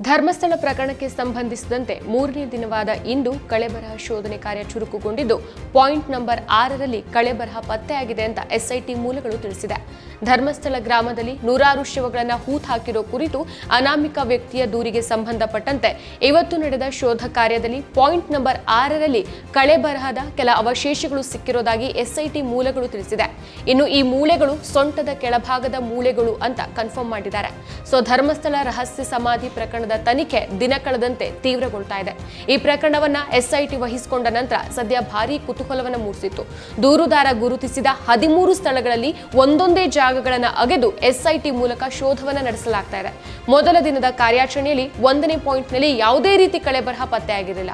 ಧರ್ಮಸ್ಥಳ ಪ್ರಕರಣಕ್ಕೆ ಸಂಬಂಧಿಸಿದಂತೆ ಮೂರನೇ ದಿನವಾದ ಇಂದು ಕಳೆಬರಹ ಶೋಧನೆ ಕಾರ್ಯ ಚುರುಕುಗೊಂಡಿದ್ದು, ಪಾಯಿಂಟ್ ನಂಬರ್ ಆರರಲ್ಲಿ ಕಳೆಬರಹ ಪತ್ತೆಯಾಗಿದೆ ಅಂತ ಎಸ್ಐಟಿ ಮೂಲಗಳು ತಿಳಿಸಿದೆ. ಧರ್ಮಸ್ಥಳ ಗ್ರಾಮದಲ್ಲಿ ನೂರಾರು ಶವಗಳನ್ನು ಹೂತ್ ಹಾಕಿರೋ ಕುರಿತು ಅನಾಮಿಕ ವ್ಯಕ್ತಿಯ ದೂರಿಗೆ ಸಂಬಂಧಪಟ್ಟಂತೆ ಇವತ್ತು ನಡೆದ ಶೋಧ ಕಾರ್ಯದಲ್ಲಿ ಪಾಯಿಂಟ್ ನಂಬರ್ ಆರರಲ್ಲಿ ಕಳೆಬರಹದ ಕೆಲ ಅವಶೇಷಗಳು ಸಿಕ್ಕಿರೋದಾಗಿ ಎಸ್ಐಟಿ ಮೂಲಗಳು ತಿಳಿಸಿದೆ. ಇನ್ನು ಈ ಮೂಳೆಗಳು ಸೊಂಟದ ಕೆಳಭಾಗದ ಮೂಳೆಗಳು ಅಂತ ಕನ್ಫರ್ಮ್ ಮಾಡಿದ್ದಾರೆ. ಸೊ, ಧರ್ಮಸ್ಥಳ ರಹಸ್ಯ ಸಮಾಧಿ ಪ್ರಕರಣದ ತನಿಖೆ ದಿನ ಕಳೆದಂತೆ ತೀವ್ರಗೊಳ್ತಾ ಇದೆ. ಈ ಪ್ರಕರಣವನ್ನ ಎಸ್ಐಟಿ ವಹಿಸಿಕೊಂಡ ನಂತರ ಸದ್ಯ ಭಾರೀ ಕುತೂಹಲವನ್ನು ಮೂಡಿಸಿತ್ತು. ದೂರುದಾರ ಗುರುತಿಸಿದ ಹದಿಮೂರು ಸ್ಥಳಗಳಲ್ಲಿ ಒಂದೊಂದೇ ಜಾಗಗಳನ್ನು ಅಗೆದು ಎಸ್ಐಟಿ ಮೂಲಕ ಶೋಧವನ್ನ ನಡೆಸಲಾಗ್ತಾ ಇದೆ. ಮೊದಲ ದಿನದ ಕಾರ್ಯಾಚರಣೆಯಲ್ಲಿ ಒಂದನೇ ಪಾಯಿಂಟ್ನಲ್ಲಿ ಯಾವುದೇ ರೀತಿ ಕಳೆಬರಹ ಪತ್ತೆಯಾಗಿರಲಿಲ್ಲ.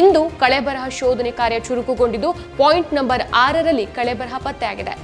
ಇಂದು ಕಳೆಬರಹ ಶೋಧನೆ ಕಾರ್ಯ ಚುರುಕುಗೊಂಡಿದ್ದು ಪಾಯಿಂಟ್ ನಂಬರ್ ಆರರಲ್ಲಿ ಕಳೆಬರಹ ಪತ್ತೆಯಾಗಿದೆ.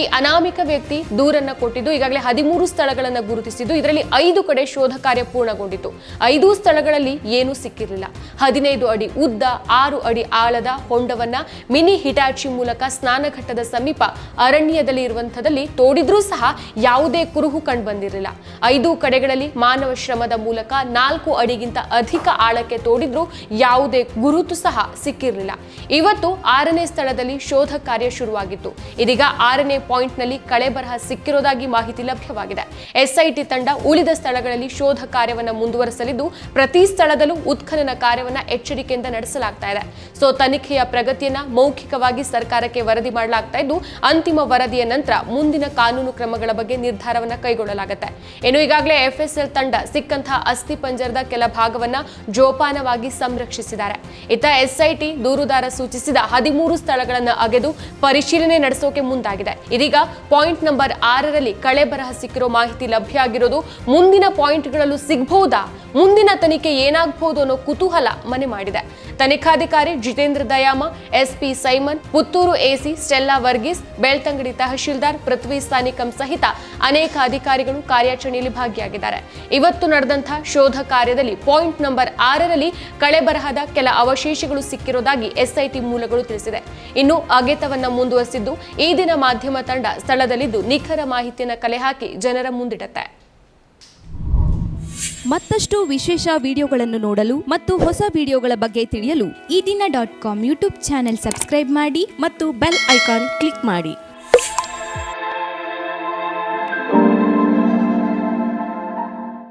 ಈ ಅನಾಮಿಕ ವ್ಯಕ್ತಿ ದೂರನ್ನ ಕೊಟ್ಟಿದ್ದು ಈಗಾಗಲೇ ಹದಿಮೂರು ಸ್ಥಳಗಳನ್ನು ಗುರುತಿಸಿದ್ದು. ಇದರಲ್ಲಿ ಐದು ಕಡೆ ಶೋಧ ಕಾರ್ಯ ಪೂರ್ಣಗೊಂಡಿತು ಐದು ಸ್ಥಳಗಳಲ್ಲಿ ಏನೂ ಸಿಕ್ಕಿರಲಿಲ್ಲ. ಹದಿನೈದು ಅಡಿ ಉದ್ದ, ಆರು ಅಡಿ ಆಳದ ಹೊಂಡವನ್ನ ಮಿನಿ ಹಿಟಾಚಿ ಮೂಲಕ ಸ್ನಾನಘಟ್ಟದ ಸಮೀಪ ಅರಣ್ಯದಲ್ಲಿ ಇರುವಂತದಲ್ಲಿ ತೋಡಿದ್ರೂ ಸಹ ಯಾವುದೇ ಕುರುಹು ಕಂಡುಬಂದಿರಲಿಲ್ಲ. ಐದು ಕಡೆಗಳಲ್ಲಿ ಮಾನವ ಶ್ರಮದ ಮೂಲಕ ನಾಲ್ಕು ಅಡಿಗಿಂತ ಅಧಿಕ ಆಳಕ್ಕೆ ತೋಡಿದ್ರೂ ಯಾವುದೇ ಗುರುತು ಸಹ ಸಿಕ್ಕಿರಲಿಲ್ಲ. ಇವತ್ತು ಆರನೇ ಸ್ಥಳದಲ್ಲಿ ಶೋಧ ಕಾರ್ಯ ಶುರುವಾಗಿತ್ತು. ಇದೀಗ ಆರನೇ ಪಾಯಿಂಟ್ನಲ್ಲಿ ಕಳೆಬರಹ ಸಿಕ್ಕಿರೋದಾಗಿ ಮಾಹಿತಿ ಲಭ್ಯವಾಗಿದೆ. ಎಸ್ಐಟಿ ತಂಡ ಉಳಿದ ಸ್ಥಳಗಳಲ್ಲಿ ಶೋಧ ಕಾರ್ಯವನ್ನು ಮುಂದುವರೆಸಲಿದ್ದು, ಪ್ರತಿ ಸ್ಥಳದಲ್ಲೂ ಉತ್ಖನನ ಕಾರ್ಯವನ್ನು ಎಚ್ಚರಿಕೆಯಿಂದ ನಡೆಸಲಾಗ್ತಾ ಇದೆ. ಸೊ, ತನಿಖೆಯ ಪ್ರಗತಿಯನ್ನ ಮೌಖಿಕವಾಗಿ ಸರ್ಕಾರಕ್ಕೆ ವರದಿ ಮಾಡಲಾಗ್ತಾ ಇದ್ದು, ಅಂತಿಮ ವರದಿಯ ನಂತರ ಮುಂದಿನ ಕಾನೂನು ಕ್ರಮಗಳ ಬಗ್ಗೆ ನಿರ್ಧಾರವನ್ನು ಕೈಗೊಳ್ಳಲಾಗುತ್ತೆ. ಇನ್ನು ಈಗಾಗಲೇ ಎಫ್ಎಸ್ಎಲ್ ತಂಡ ಸಿಕ್ಕಂತಹ ಅಸ್ಥಿ ಪಂಜರದ ಕೆಲ ಭಾಗವನ್ನ ಜೋಪಾನವಾಗಿ ಸಂರಕ್ಷಿಸಿದ್ದಾರೆ. ಇತ್ತ ಎಸ್ಐಟಿ ದೂರುದಾರ ಸೂಚಿಸಿದ ಹದಿಮೂರು ಸ್ಥಳಗಳನ್ನು ಅಗೆದು ಪರಿಶೀಲನೆ ನಡೆಸೋಕೆ ಮುಂದಾಗಿದೆ. ಇದೀಗ ಪಾಯಿಂಟ್ ನಂಬರ್ ಆರರಲ್ಲಿ ಕಳೆ ಬರಹ ಸಿಕ್ಕಿರೋ ಮಾಹಿತಿ ಲಭ್ಯ ಆಗಿರೋದು ಮುಂದಿನ ಪಾಯಿಂಟ್ಗಳಲ್ಲೂ ಸಿಗಬಹುದಾ? ಮುಂದಿನ ತನಿಖೆ ಏನಾಗಬಹುದು ಅನ್ನೋ ಕುತೂಹಲ ಮನೆ ಮಾಡಿದೆ. ತನಿಖಾಧಿಕಾರಿ Jitendra Dayama, SP Simon, Puttur AC Stella Varghese, Belthangady tahsildar Prithvi Sanikam ಸಹಿತ ಅನೇಕ ಅಧಿಕಾರಿಗಳು ಕಾರ್ಯಾಚರಣೆಯಲ್ಲಿ ಭಾಗಿಯಾಗಿದ್ದಾರೆ. ಇವತ್ತು ನಡೆದಂತಹ ಶೋಧ ಕಾರ್ಯದಲ್ಲಿ ಪಾಯಿಂಟ್ ನಂಬರ್ ಆರರಲ್ಲಿ ಕಳೆ ಬರಹದ ಕೆಲ ಅವಶೇಷಗಳು ಸಿಕ್ಕಿರೋದಾಗಿ ಎಸ್ಐಟಿ ಮೂಲಗಳು ತಿಳಿಸಿದೆ. ಇನ್ನು ಅಗೆತವನ್ನ ಮುಂದುವರೆಸಿದ್ದು, ಈ ದಿನ ಮಾಧ್ಯಮ ತಂಡ ಸ್ಥಳದಲ್ಲಿದ್ದು ನಿಖರ ಮಾಹಿತಿಯನ್ನು ಕಲೆ ಹಾಕಿ ಜನರ ಮುಂದಿಡುತ್ತೆ. ಮತ್ತಷ್ಟು ವಿಶೇಷ ವಿಡಿಯೋಗಳನ್ನು ನೋಡಲು ಮತ್ತು ಹೊಸ ವಿಡಿಯೋಗಳ ಬಗ್ಗೆ ತಿಳಿಯಲು Eedina dot com YouTube channel subscribe ಮಾಡಿ ಮತ್ತು ಬೆಲ್ ಐಕಾನ್ ಕ್ಲಿಕ್ ಮಾಡಿ.